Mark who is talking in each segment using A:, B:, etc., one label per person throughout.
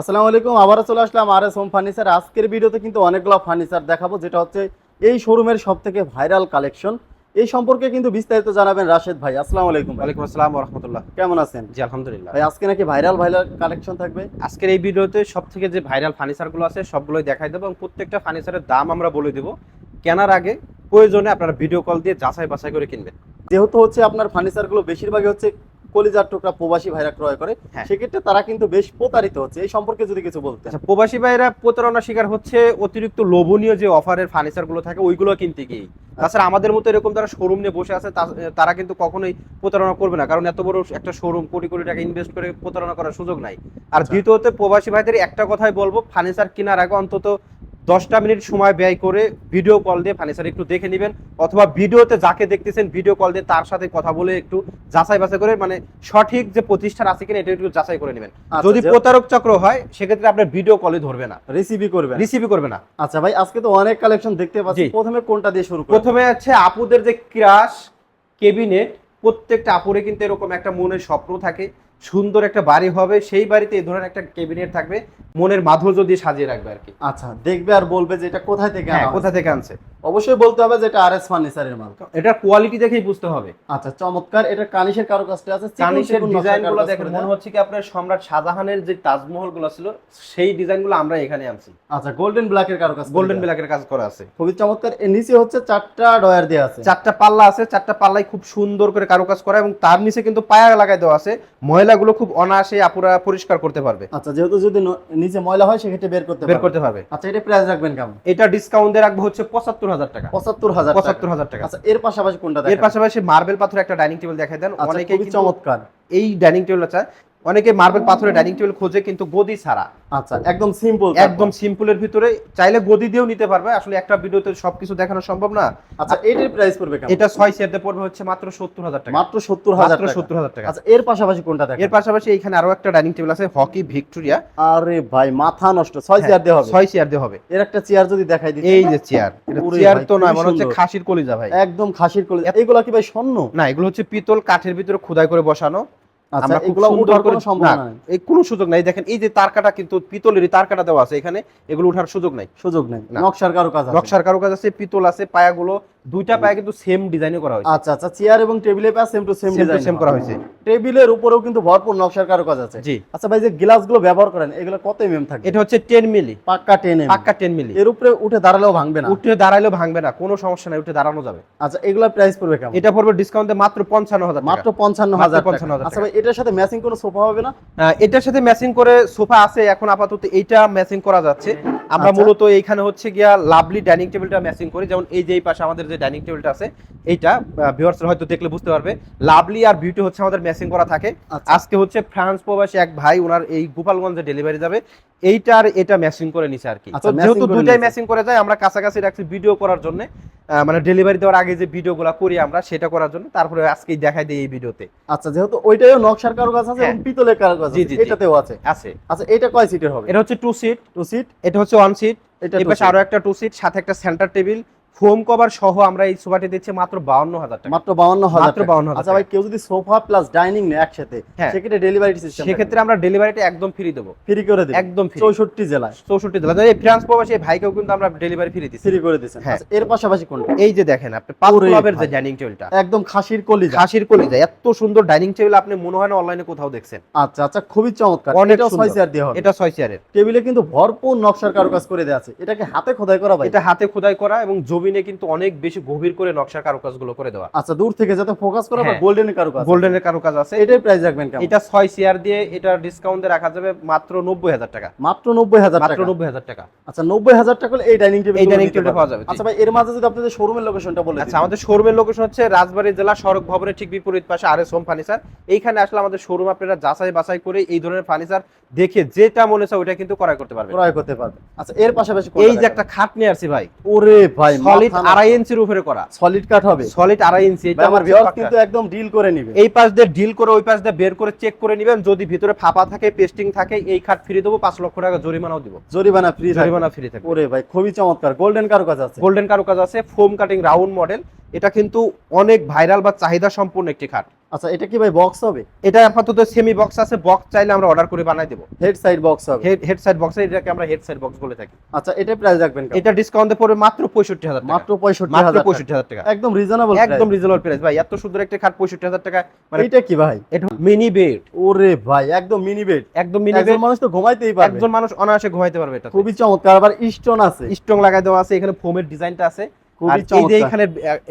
A: আসসালামু আলাইকুম আবারও চলে আসলাম আর এস হোম ফার্নিচার আজকের ভিডিওতে কিন্তু অনেকগুলো ফার্নিচার দেখাবো যেটা হচ্ছে এই শোরুমের সব থেকে ভাইরাল কালেকশন এই সম্পর্কে কিন্তু বিস্তারিত জানাবেন রাশেদ ভাই। আসসালামু আলাইকুম
B: ওয়ালাইকুম আসসালাম রহমতুল্লাহ।
A: কেমন আছেন?
B: জি আলহামদুলিল্লাহ।
A: ভাই আজকে নাকি ভাইরাল ভাইরাল কালেকশন থাকবে?
B: আজকের এই ভিডিওতে সব থেকে যে ভাইরাল ফার্নিচারগুলো আছে সবগুলোই দেখাই দেবো এবং প্রত্যেকটা ফার্নিচারের দাম আমরা বলে দেবো। কেনার আগে প্রয়োজনে আপনারা ভিডিও কল দিয়ে যাচাই বাছাই করে কিনবেন।
A: যেহেতু হচ্ছে আপনার ফার্নিচারগুলো বেশিরভাগই হচ্ছে কলিজার টুকরা প্রবাসী ভাইরা ক্রয় করে
B: হ্যাঁ।
A: সেক্ষেত্রে তারা কিন্তু বেশ প্রতারিত হচ্ছে এই সম্পর্কে যদি কিছু বলতে
B: আচ্ছা প্রবাসী ভাইরা প্রতারণা শিকার হচ্ছে অতিরিক্ত লোভনীয় যে অফারের ফার্নিচারগুলো থাকে ওইগুলো কিনতে গিয়ে তাছাড়া আমাদের মতো এরকম যারা শোরুম নিয়ে বসে আছে তারা কিন্তু কখনোই প্রতারণা করবে না কারণ এত বড় একটা শোরুম কোটি কোটি টাকা ইনভেস্ট করে প্রতারণা করার সুযোগ নাই আর
A: আচ্ছা।
B: দ্বিতীয়ত প্রবাসী ভাইদের একটা কথাই বলব ফার্নিচার কেনার আগে অন্তত দশটা মিনিট সময় ব্যয় করে ভিডিও কল দিয়ে ফার্নিচার একটু দেখে নেবেন অথবা ভিডিওতে যাকে দেখতেছেন ভিডিও কল দিয়ে তার সাথে কথা বলে একটু যাচাই বাছাই করে মানে সঠিক যে প্রতিষ্ঠান আছে কিনা এটা একটু যাচাই করে নেবেন।
A: আচ্ছা,
B: যদি প্রতারক চক্র হয় সেক্ষেত্রে আপনার ভিডিও কলে ধরবে না।
A: রিসিভই করবেন
B: রিসিভই করবে না।
A: আচ্ছা ভাই আজকে তো অনেক কালেকশন দেখতে পাচ্ছি। প্রথমে কোনটা দিয়ে শুরু
B: প্রথমে হচ্ছে আপুদের যে ক্রাশ কেবিনেট প্রত্যেকটা আপুরে কিন্তু এরকম একটা মনের স্বপ্ন থাকে। সুন্দর একটা বাড়ি হবে সেই বাড়িতে এই ধরনের একটা কেবিনেট থাকবে মনের মাধুর্য দিয়ে সাজিয়ে রাখবে আর কি।
A: আচ্ছা দেখবে আর বলবে যে এটা কোথায় থেকে
B: হ্যাঁ কোথা থেকে আনছে?
A: অবশ্যই বলতে হবে যে এটা আর এস ফার্নিচারের মাল।
B: এটা কোয়ালিটি দেখেই বুঝতে হবে।
A: আচ্ছা চমৎকার। এটা কানিশের কারুকাজটা আছে চিকন
B: কানিসের
A: চিকন নকশার ডিজাইনগুলো
B: দেখেন মনে হচ্ছে কি আপনার সম্রাট শাহজাহানের যে তাজমহলগুলো ছিল সেই ডিজাইনগুলো আমরা এখানে আনছি।
A: আচ্ছা গোল্ডেন ব্ল্যাকের কারুকাজ করে
B: গোল্ডেন
A: দেয়া।
B: ব্ল্যাকের কাজ করা আছে।
A: খুবই চমৎকার। এর নিচে হচ্ছে চারটা ডয়ার দেওয়া আছে।
B: চারটা পাল্লা আছে চারটা পাল্লাই খুব সুন্দর করে কারুকাজ করা এবং তার নিচে কিন্তু পায়া লাগাই দেওয়া আছে। ময়লাগুলো খুব অনায়াসে আপুরা পরিষ্কার করতে পারবে।
A: আচ্ছা যেহেতু যদি নিচে ময়লা হয় সেক্ষেত্রে বের করতে
B: বের করতে পারবে।
A: আচ্ছা এটা প্রাইস রাখবেন কেমন?
B: এটা ডিসকাউন্ট রাখব হচ্ছে পঁচাত্তর হাজার টাকা।
A: পঁচাত্তর হাজার
B: পঁচাত্তর হাজার টাকা।
A: আচ্ছা এর পাশাপাশি কোনটা
B: এর পাশাপাশি মার্বেল পাথর একটা ডাইনিং টেবিল দেখাই দেন।
A: আচ্ছা
B: অনেকে
A: চমৎকার।
B: এই ডাইনিং টেবিল চায় অনেকে মার্বেল পাথরের ডাইনিং টেবিল খোঁজে কিন্তু গদি ছাড়া।
A: আচ্ছা একদম সিম্পল
B: একদম সিম্পলের ভিতরে চাইলে গদি দিয়েও নিতে পারবে আসলে একটা ভিডিওতে সবকিছু দেখানো সম্ভব না।
A: আচ্ছা এটার প্রাইস পড়বে কেমন?
B: এটা ছয় সেটে পড়বে হচ্ছে মাত্র সত্তর হাজার টাকা।
A: মাত্র সত্তর হাজার
B: মাত্র
A: টাকা।
B: সত্তর হাজার টাকা।
A: আচ্ছা এর পাশাপাশি কোনটা দেখেন?
B: এর পাশাপাশি এখানে আরও একটা ডাইনিং টেবিল আছে হকি ভিক্টোরিয়া।
A: আরে ভাই মাথা নষ্ট ছয় চেয়ার দেওয়া হবে।
B: ছয় চেয়ার দিয়ে হবে।
A: এর একটা চেয়ার যদি দেখাই দিই
B: এই যে চেয়ার
A: ওরে
B: চেয়ার তো নয় মনে হচ্ছে খাসির কলিজা ভাই।
A: একদম খাসির কলে এইগুলা কি ভাই স্বর্ণ?
B: না এগুলো হচ্ছে পিতল কাঠের ভিতরে খোদাই করে বসানো। আমরা
A: এগুলো উঠার কোনো সম্ভাবনা নাই।
B: এই কোনো সুযোগ নাই। দেখেন এই যে তারকাটা কিন্তু পিতলেরই তারকাটা দেওয়া আছে এখানে এগুলো উঠার সুযোগ নাই।
A: সুযোগ নাই। নকশার কারও কাজ আছে।
B: নকশার কারুকাজ আছে পিতল আছে পায়াগুলো দুইটা পায়া কিন্তু সেম ডিজাইনে করা হয়েছে।
A: আচ্ছা আচ্ছা চেয়ার এবং টেবিলে পা same to same design
B: same করা হয়েছে।
A: টেবিলের উপরেও কিন্তু ভরপুর নকশার কারও কাজ আছে।
B: জি।
A: আচ্ছা ভাই যে গ্লাসগুলো ব্যবহার করেন এগুলো কত এমএম থাকে?
B: এটা হচ্ছে টেন মিলি
A: পাক্কা 10 এমএম
B: পাক্কা টেন মিলি
A: এর উপরে উঠে দাঁড়ালেও ভাঙবে না।
B: উঠে দাঁড়াইলেও ভাঙবে না কোনো সমস্যা নাই উঠে দাঁড়ানো যাবে।
A: আচ্ছা এগুলা প্রাইস পড়বে কেমন?
B: এটা পড়বে ডিসকাউন্টে মাত্র পঞ্চান্ন হাজার
A: মাত্র পঞ্চান্ন
B: মাত্র
A: হাজার
B: 55,000
A: আচ্ছা ভাই এটার সাথে ম্যাচিং কোনো সোফা হবে না?
B: এটার সাথে ম্যাচিং করে সোফা আছে এখন আপাতত এইটা ম্যাচিং করা যাচ্ছে। আমরা
A: আচ্ছা।
B: মূলত এইখানে হচ্ছে গিয়া লাভলি ডাইনিং টেবিলটা ম্যাচিং করি। যেমন এই যে এই পাশে আমাদের যে ডাইনিং টেবিলটা আছে এইটা ভিউয়ার্স হয়তো দেখলে বুঝতে পারবে। লাভলি আর বিউটি হচ্ছে আমাদের ম্যাচিং করা থাকে।
A: আচ্ছা।
B: আজকে হচ্ছে ফ্রান্স প্রবাসী এক ভাই ওনার এই গোপালগঞ্জে ডেলিভারি যাবে। এইটার এটা ম্যাচিং করে নিছে আর কি।
A: আচ্ছা,
B: যেহেতু
A: করে
B: দুইটাই ম্যাচিং করে যায় আমরা কাছাকাছি রাখছি ভিডিও করার জন্য। মানে ডেলিভারি দেওয়ার আগে যে ভিডিওগুলো করি আমরা সেটা করার জন্য। তারপরে আজকে দেখাই দিই এই ভিডিওতে
A: আচ্ছা যেহেতু ওইটাও নকশার কারও কাজ আছে
B: হ্যাঁ।
A: এবং পিতলের কারও
B: জি,
A: আছে। এটাতেও আছে।
B: আছে।
A: আচ্ছা এটা কয় সিটের হবে?
B: এটা হচ্ছে টু সিট
A: টু সিট
B: এটা হচ্ছে ওয়ান সিট
A: এটা
B: আরও একটা টু সিট সাথে একটা সেন্টার টেবিল ফোম কভার সহ আমরা এই সোফাটি দিচ্ছি মাত্র বাউন্ন হাজার টাকা।
A: মাত্র বাউন্ন হাজার
B: মাত্র 52,000
A: আচ্ছা ভাই কেউ যদি সোফা প্লাস ডাইনিং নেয় একসাথে
B: হ্যাঁ।
A: সেক্ষেত্রে ডেলিভারি সিস্টেম
B: সেক্ষেত্রে আমরা ডেলিভারিটা একদম ফ্রি দেবো।
A: ফ্রি করে দিন
B: একদম ফ্রি
A: চৌষট্টি জেলায়।
B: চৌষট্টি জেলা এই ফ্রান্স প্রবাসী এই ভাইকেও কিন্তু আমরা ডেলিভারি ফ্রি দিচ্ছি।
A: ফ্রি করে দিচ্ছেন
B: হ্যাঁ।
A: আচ্ছা, এর পাশাপাশি কোনটা?
B: এই যে দেখেন আপনি পাঁচ
A: ওরে
B: ক্লাবের যে ডাইনিং টেবিলটা
A: একদম খাসির কলিজা।
B: খাসির কলিজা। এত সুন্দর ডাইনিং টেবিল আপনি মনে হয় না অনলাইনে কোথাও দেখছেন।
A: আচ্ছা আচ্ছা খুবই চমৎকার। এটাও ছয় চেয়ার দেওয়া হবে।
B: এটা ছয় চেয়ারের
A: টেবিলে কিন্তু ভরপুর নকশার কারুকাজ করে দেওয়া আছে। এটাকে হাতে খোদাই করা ভাই।
B: এটা হাতে খোদাই করা এবং জমিনে কিন্তু অনেক বেশি গভীর করে নকশার কারুকাজগুলো করে দেওয়া।
A: আচ্ছা দূর থেকে যাতে ফোকাস করা বা
B: হ্যাঁ।
A: গোল্ডেনের কারুকাজ
B: গোল্ডেনের কারুকাজ আছে।
A: এটাই প্রাইস রাখবেন কেমন?
B: এটা ছয় চেয়ার দিয়ে এটা ডিসকাউন্টে রাখা যাবে মাত্র নব্বই হাজার টাকা।
A: মাত্র নব্বই হাজার
B: মাত্র
A: টাকা।
B: নব্বই হাজার টাকা।
A: আচ্ছা নব্বই হাজার টাকা হলে এই ডাইনিং টেবিল
B: এই dining table টা পাওয়া যাবে,
A: আচ্ছা ভাই এর মাঝে যদি আপনাদের শোরুমের লোকেশনটা বলে
B: আচ্ছা আমাদের শোরুমের লোকেশন হচ্ছে রাজবাড়ী জেলা সড়ক ভবনের ঠিক বিপরীত পাশে আর এস হোম ফার্নিচার এইখানে আসলে আমাদের শোরুম আপনারা যাচাই বাছাই করে এই ধরনের ফার্নিচার দেখে যেটা মনে হয় ওইটা কিন্তু ক্রয় করতে পারবেন।
A: ক্রয় করতে পারবে আচ্ছা এর পাশাপাশি
B: এই যে একটা খাট নিয়ে আসছি ভাই।
A: ওরে ভাই
B: সলিড আড়াই ইঞ্চির উপরে করা।
A: সলিড কাট হবে।
B: সলিড আড়াই ইঞ্চি এটা
A: আমার
B: হচ্ছে
A: কিন্তু একদম ডিল করে নিবে।
B: এই পাশ দিয়ে ডিল করে ওই পাশ দিয়ে বের করে চেক করে নেবেন। যদি ভিতরে ফাঁপা থাকে পেস্টিং থাকে এই খাট ফ্রি দেবো পাঁচ লক্ষ টাকা জরিমানাও দিব।
A: জরিমানা ফ্রি
B: জরিমানা ফ্রি থাকবে।
A: ওরে ভাই খুবই চমৎকার। গোল্ডেন কারুকাজ আছে।
B: গোল্ডেন কারুকাজ আছে ফোম কাটিং রাউন্ড মডেল এটা কিন্তু অনেক ভাইরাল বা চাহিদা সম্পূর্ণ একটি খাট।
A: আচ্ছা এটা কি ভাই বক্স হবে?
B: এটা আপাতত সেমি বক্স আছে বক্স চাইলে আমরা অর্ডার করে বানাই দেবো।
A: হেড সাইড বক্স হবে।
B: হেড হেড সাইড বক্স এটাকে আমরা হেড সাইড বক্স বলে থাকি।
A: আচ্ছা এটা প্রাইস রাখবেন
B: এটা ডিসকাউন্টে পড়বে মাত্র পঁয়ষট্টি হাজার
A: মাত্র পঁয়ষট্টি
B: মাত্র
A: হাজার
B: পঁয়ষট্টি হাজার টাকা।
A: একদম রিজনেবল
B: একদম রিজনেবল প্রাইস ভাই এত সুন্দর একটা খাট পঁয়ষট্টি হাজার টাকা মানে
A: এইটা কি ভাই?
B: এটা মিনি বেড
A: ওরে ভাই একদম মিনি বেড
B: একদম মিনি
A: একজন
B: বেড
A: মানুষ তো ঘুমাইতেই পারবে।
B: একজন মানুষ অনায়াসে ঘুমাইতে পারবে এটা
A: খুবই চমৎকার। আবার স্টোন আছে।
B: স্ট্রং লাগাই দেওয়া আছে এখানে ফোমের ডিজাইনটা আছে। এই যে এখানে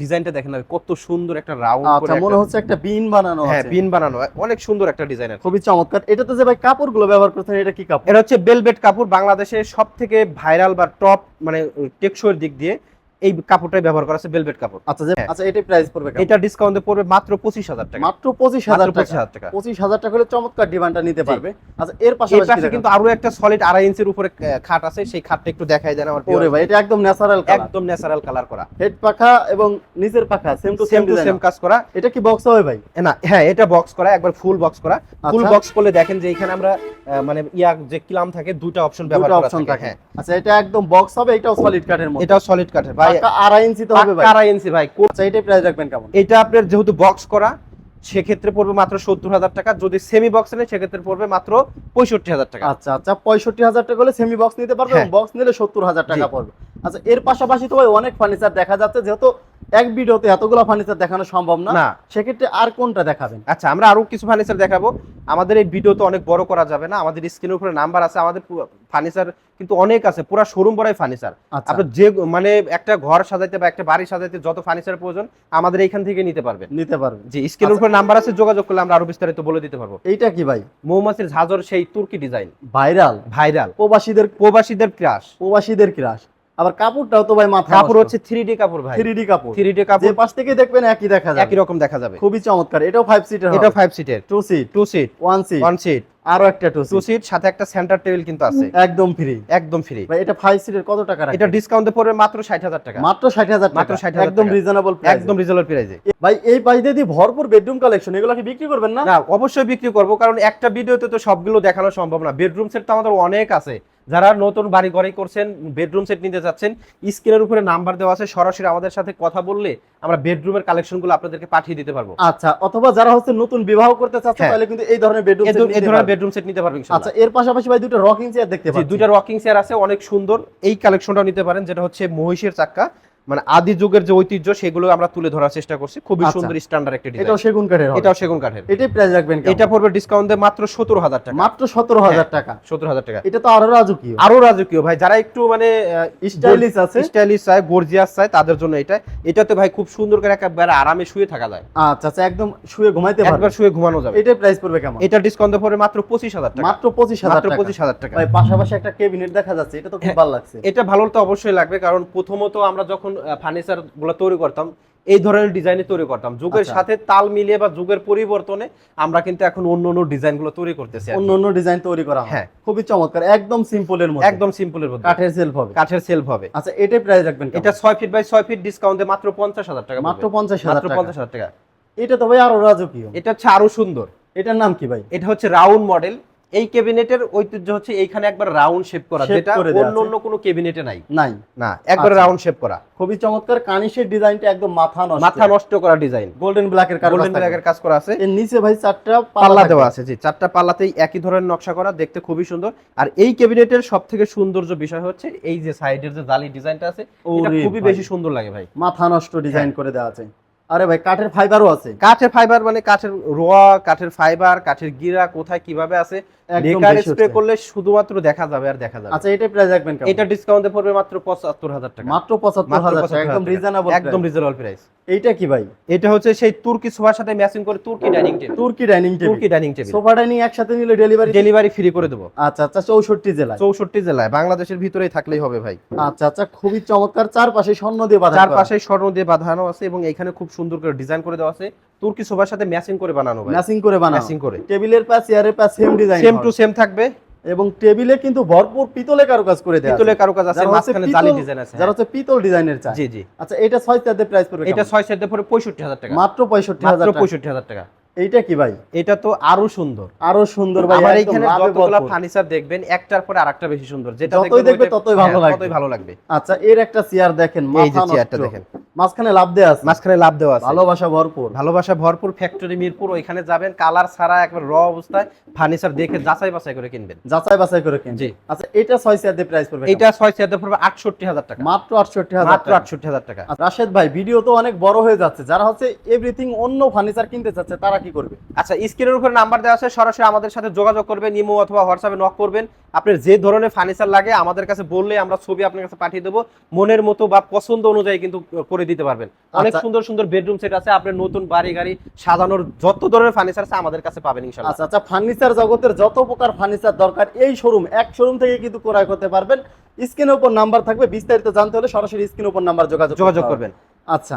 B: ডিজাইনটা দেখেন না, কত সুন্দর একটা রাউন্ড
A: আচ্ছা মনে হচ্ছে একটা বিন বানানো
B: হ্যাঁ বিন বানানো। অনেক সুন্দর একটা ডিজাইন
A: খুবই চমৎকার। এটাতে যে ভাই কাপড়গুলো ব্যবহার করছেন এটা কি কাপড়?
B: এটা হচ্ছে বেলভেট কাপড় বাংলাদেশের সব থেকে ভাইরাল বা টপ মানে টেকসইয়ের দিক দিয়ে। এই কাপড়টাই ব্যবহার করা আছে বেলভেট কাপড়।
A: আচ্ছা
B: হ্যাঁ।
A: আচ্ছা এটাই প্রাইস পড়বে
B: এটা ডিসকাউন্টে পড়বে মাত্র পঁচিশ হাজার টাকা।
A: মাত্র পঁচিশ
B: মাত্র
A: হাজার
B: পঁচিশ
A: টাকা।
B: হাজার টাকা
A: হলে চমৎকার ডিমান্ডটা নিতে পারবে। আচ্ছা এর পাশাপাশি
B: পাশে
A: কি
B: কিন্তু আরও একটা সলিড আড়াই ইঞ্চির উপরে খাট আছে সেই খাটটা একটু দেখাই দেন আমার?
A: ওরে ভাই এটা একদম ন্যাচারাল কালার
B: একদম ন্যাচারাল কালার করা।
A: হেড পাখা এবং নিচের পাখা same to
B: same to same কাজ করা।
A: এটা কি বক্স হবে ভাই?
B: না হ্যাঁ এটা বক্স করা একবার ফুল বক্স করা। ফুল
A: আচ্ছা।
B: বক্স করলে দেখেন যে এখানে আমরা মানে ইয়া যে কিলাম থাকে দুটো অপশন ব্যবহার করা
A: অপশন
B: থাকে।
A: আচ্ছা এটা একদম বক্স হবে এটাও সলিড কাঠের মধ্যে।
B: এটাও সলিড কাঠের ভাই।
A: আড়াই ইঞ্চি তো হবে ভাই।
B: আড়াই ইঞ্চি ভাই।
A: আচ্ছা এটাই প্রাইস রাখবেন কেমন?
B: এটা আপনার যেহেতু বক্স করা সেক্ষেত্রে পড়বে মাত্র সত্তর হাজার টাকা। যদি সেমি বক্স নেয় সেক্ষেত্রে পড়বে মাত্র পঁয়ষট্টি হাজার টাকা।
A: আচ্ছা আচ্ছা পঁয়ষট্টি হাজার টাকা হলে সেমি বক্স নিতে পারবে
B: হ্যাঁ।
A: বক্স নিলে সত্তর হাজার টাকা পড়বে। আচ্ছা এর পাশাপাশি তো ভাই অনেক ফার্নিচার দেখা যাচ্ছে যেহেতু এক ভিডিওতে এতগুলো ফার্নিচার দেখানো সম্ভব না।
B: না।
A: সেক্ষেত্রে আর কোনটা দেখাবেন?
B: আচ্ছা আমরা আরও কিছু ফার্নিচার দেখাবো। আমাদের এই ভিডিও তো অনেক বড় করা যাবে না। আমাদের স্ক্রিনের উপরে নাম্বার আছে আমাদের ফার্নিচার কিন্তু অনেক আছে পুরো শোরুম ভরাই ফার্নিচার
A: আচ্ছা।
B: আপনার যে মানে একটা ঘর সাজাইতে বা একটা বাড়ি সাজাইতে যত ফার্নিচার প্রয়োজন আমাদের এইখান থেকে নিতে পারবেন।
A: নিতে পারবেন।
B: জি স্ক্রিনের উপরে নাম্বার আছে যোগাযোগ করলে আমরা আরও বিস্তারিত বলে দিতে পারব।
A: এইটা কি ভাই?
B: মৌমাছির ঝাঁঝর সেই তুর্কি ডিজাইন
A: ভাইরাল।
B: ভাইরাল।
A: প্রবাসীদের
B: প্রবাসীদের ক্রাশ
A: প্রবাসীদের ক্রাশ আবার কাপড়টাও তো ভাই মাথা
B: কাপড় হচ্ছে থ্রি ডি কাপড় ভাই।
A: থ্রি ডি কাপড়।
B: থ্রি ডি কাপড়।
A: পাশ থেকে দেখবেন একই দেখা যাবে।
B: একই রকম দেখা যাবে।
A: খুবই চমৎকার। এটাও ফাইভ সিটের
B: এটা ফাইভ সিটের
A: two seat
B: two seat
A: one seat
B: one seat
A: আরও একটা টু
B: টু
A: সিট
B: সিট সাথে একটা সেন্টার টেবিল কিন্তু আছে।
A: একদম ফ্রি
B: একদম ফ্রি
A: ভাই এটা ফাইভ সিটের কত টাকা?
B: এটা ডিসকাউন্টে পড়বে মাত্র ষাট হাজার টাকা।
A: মাত্র ষাট হাজার
B: মাত্র
A: মাত্র
B: 60,000
A: একদম। রিজনেবল
B: একদম রিজনেবল প্রাইসে
A: ভাই এই পাশ দিয়ে ভরপুর বেডরুম কালেকশন এগুলো কি বিক্রি করবেন না?
B: না অবশ্যই বিক্রি করব কারণ একটা ভিডিওতে তো সবগুলো দেখানো সম্ভব না। বেডরুম সেট তো আমাদের অনেক আছে। যারা নতুন বাড়ি ঘরে করছেন বেডরুম সেট নিতে চাচ্ছেন স্ক্রিনের উপরে নাম্বার দেওয়া আছে সরাসরি আমাদের সাথে কথা বললে আমরা বেডরুমের কালেকশনগুলো আপনাদেরকে পাঠিয়ে দিতে পারব।
A: আচ্ছা অথবা যারা হচ্ছে নতুন বিবাহ করতে চাচ্ছে
B: হ্যাঁ।
A: তাহলে কিন্তু এই ধরনের বেডরুম
B: সেট এই ধরনের বেডরুম সেট নিতে পারবেন
A: আচ্ছা এর পাশাপাশি ভাই দুটো রকিং চেয়ার দেখতে পাচ্ছি।
B: দুটো রকিং চেয়ার আছে অনেক সুন্দর। এই কালেকশনটাও নিতে পারেন যেটা হচ্ছে মহিষের চাক্কা। মানে আদি যুগের যে ঐতিহ্য সেগুলো আমরা তুলে ধরার চেষ্টা করছি। খুবই
A: আচ্ছা।
B: সুন্দর স্ট্যান্ডার্ড একটা
A: এটাও সেগুন কাঠের
B: এটাও সেগুন কাঠের।
A: এটাই প্রাইস রাখবেন?
B: এটা পড়বে ডিসকাউন্ট দিয়ে মাত্র সতেরো হাজার টাকা।
A: মাত্র সতেরো হাজার টাকা।
B: সতেরো হাজার টাকা।
A: এটা তো আরও রাজকীয়।
B: আরও রাজকীয় ভাই যারা একটু মানে
A: স্টাইলিশ আছে।
B: স্টাইলিশ চায় গর্জিয়াস চায় তাদের জন্য এটা। এটাতে ভাই খুব সুন্দর করে একেবারে আরামে শুয়ে থাকা যায়।
A: আচ্ছা আচ্ছা একদম শুয়ে ঘুমাইতে পারবে।
B: একবার শুয়ে ঘুমানো যাবে।
A: এটাই প্রাইস পড়বে কেমন?
B: এটা ডিসকাউন্ট পড়বে মাত্র পঁচিশ হাজার টাকা।
A: মাত্র পঁচিশ হাজার
B: মাত্র
A: টাকা।
B: পঁচিশ হাজার টাকা।
A: ভাই পাশাপাশি একটা কেবিনেট দেখা যাচ্ছে এটা তো খুব
B: হ্যাঁ।
A: ভালো লাগছে।
B: এটা ভালো তো অবশ্যই লাগবে কারণ প্রথমত আমরা যখন ফার্নিচারগুলো তৈরি করতাম এই ধরনের ডিজাইনে তৈরি করতাম। যুগের
A: আচ্ছা।
B: সাথে তাল মিলিয়ে বা যুগের পরিবর্তনে আমরা কিন্তু এখন অন্য অন্য ডিজাইনগুলো তৈরি করতেছি
A: অন্য অন্য ডিজাইন তৈরি করা হ্যাঁ। খুবই চমৎকার। একদম সিম্পলের মধ্যে।
B: একদম সিম্পলের মধ্যে।
A: কাঠের সেলফ হবে।
B: কাঠের সেলফ হবে।
A: আচ্ছা এটাই প্রাইস রাখবেন
B: এটা ছয় ফিট বাই ছয় ফিট ডিসকাউন্টে মাত্র পঞ্চাশ হাজার টাকা
A: মাত্র
B: পড়বে।
A: পঞ্চাশ হাজার
B: মাত্র
A: টাকা।
B: পঞ্চাশ হাজার টাকা।
A: এটা তো ভাই আরও রাজকীয়।
B: এটা হচ্ছে আরও সুন্দর।
A: এটার নাম কি ভাই?
B: এটা হচ্ছে রাউন্ড মডেল। এই ক্যাবিনেটের ঐতিহ্য হচ্ছে এইখানে একবার রাউন্ড শেপ করা যেটা অন্য অন্য কোনো ক্যাবিনেটে নাই।
A: নাই।
B: না একবার
A: আচ্ছা।
B: রাউন্ড শেপ করা।
A: খুবই চমৎকার কানিশের ডিজাইনটা একদম মাথা নষ্ট।
B: মাথা নষ্ট করা ডিজাইন
A: গোল্ডেন ব্ল্যাকের কারণ
B: গোল্ডেন ব্ল্যাকের কাজ করা আছে।
A: এর নিচে ভাই চারটা
B: পাল্লা দেওয়া আছে জি চারটা পাল্লাতেই একই ধরনের নকশা করা দেখতে খুবই সুন্দর। আর এই ক্যাবিনেটের সব থেকে সৌন্দর্য বিষয় হচ্ছে এই যে সাইডের যে জালি ডিজাইনটা আছে এটা খুবই বেশি সুন্দর লাগে ভাই।
A: মাথা নষ্ট ডিজাইন
B: হ্যাঁ।
A: করে দেওয়া আছে। আরে ভাই কাঠের ফাইবারও আছে।
B: কাঠের ফাইবার মানে কাঠের রোয়া কাঠের ফাইবার কাঠের গিরা কোথায় কীভাবে আছে?
A: ডেকার
B: স্প্রে করলে শুধুমাত্র দেখা যাবে আর দেখা যাবে
A: আচ্ছা এটা প্রাইস রাখবেন
B: এটা ডিসকাউন্টে পড়বে মাত্র পঁচাত্তর হাজার টাকা।
A: মাত্র পঁচাত্তর
B: মাত্র
A: হাজার টাকা একদম রিজনেবল
B: একদম রিজনেবল প্রাইস
A: এইটা কি ভাই?
B: এটা হচ্ছে সেই তুর্কি সোফার সাথে ম্যাচিং করে তুর্কি ডাইনিং টেবিল।
A: তুর্কি ডাইনিং টেবিল।
B: তুর্কি ডাইনিং টেবিল।
A: সোফা ডাইনিং একসাথে নিলে ডেলিভারি
B: ডেলিভারি ফ্রি করে দেবো।
A: আচ্ছা আচ্ছা চৌষট্টি জেলায়।
B: চৌষট্টি জেলায়। বাংলাদেশের ভিতরেই থাকলেই হবে ভাই।
A: আচ্ছা আচ্ছা খুবই চমৎকার। চারপাশে স্বর্ণ দিয়ে বাঁধা
B: চার পাশে স্বর্ণ দিয়ে বাঁধানো আছে এবং এখানে খুব সুন্দর করে ডিজাইন করে দেওয়া আছে। তুর্কি সোফার সাথে ম্যাচিং করে বানানো ভাই।
A: ম্যাচিং করে বানানো।
B: ম্যাচিং করে।
A: টেবিলের পাশ চেয়ারের পাশ same design
B: same to same থাকবে।
A: এবং টেবিলে কিন্তু ভরপুর পিতলে কারুকাজ করে দেয়
B: পিতলে কারুকাজ আছে মাঝখানে জালি ডিজাইন আছে
A: যারা হচ্ছে পিতল ডিজাইনের চায়
B: জি জি।
A: আচ্ছা এটা ছয় সেটের প্রাইস পড়বে
B: এটা
A: এটা
B: ছয় সেটে পরে পঁয়ষট্টি হাজার টাকা।
A: মাত্র 65000 টাকা
B: মাত্র
A: টাকা।
B: পঁয়ষট্টি হাজার টাকা।
A: এইটা কি ভাই?
B: এটা তো আরও সুন্দর।
A: আরও সুন্দর ভাই
B: আমার এখানে যতগুলো ফার্নিচার দেখবেন একটার পরে আরেকটা বেশি সুন্দর। যেটা
A: যতই দেখবে ততই ভালো
B: হ্যাঁ,
A: লাগবে।
B: ততই ভালো লাগবে।
A: আচ্ছা এর একটা চেয়ার দেখেন
B: এই যে চেয়ারটা দেখেন।
A: মাঝখানে লাভ দেয়া আছে।
B: মাঝখানে লাভ দেওয়া আছে।
A: ভালোবাসা ভরপুর।
B: ভালোবাসা ভরপুর ফ্যাক্টরি মিরপুর ওইখানে যাবেন কালার ছাড়া একবার র অবস্থায় ফার্নিচার দেখে যাচাই বাছাই করে কিনবেন।
A: যাচাই বাছাই করে কিনবে
B: জি।
A: আচ্ছা এটা ছয় চেয়ার দিয়ে প্রাইস পড়বে
B: এইটা ছয় চেয়ারতে পড়বে আটষট্টি হাজার টাকা।
A: মাত্র আটষট্টি হাজার
B: মাত্র
A: টাকা।
B: আটষট্টি হাজার টাকা।
A: আচ্ছা, রাশেদ ভাই ভিডিও তো অনেক বড় হয়ে যাচ্ছে। যারা হচ্ছে এভরিথিং অন্য ফার্নিচার কিনতে চাচ্ছে তারা কি করবে?
B: আচ্ছা স্ক্রিনের উপরে নাম্বার দেওয়া আছে সরাসরি আমাদের সাথে যোগাযোগ করবেন ইমো অথবা হোয়াটসঅ্যাপে নক করবেন। আপনার যে ধরনের ফার্নিচার লাগে আমাদের কাছে বললে আমরা ছবি আপনার কাছে পাঠিয়ে দেবো। মনের মতো বা পছন্দ অনুযায়ী কিন্তু করে দিতে পারবেন। অনেক
A: আচ্ছা।
B: সুন্দর সুন্দর বেডরুম সেট আছে আপনার নতুন বাড়ি গাড়ি সাজানোর যত ধরনের ফার্নিচার আছে আমাদের কাছে পাবেন ইনশাআল্লাহ।
A: আচ্ছা আচ্ছা ফার্নিচার জগতের যত প্রকার ফার্নিচার দরকার এই শোরুম এক শোরুম থেকে কিন্তু ক্রয় করতে পারবেন। স্ক্রিনের উপর নাম্বার থাকবে বিস্তারিত জানতে হলে সরাসরি স্ক্রিনের উপর নাম্বার যোগাযোগ
B: যোগাযোগ করবেন।
A: আচ্ছা।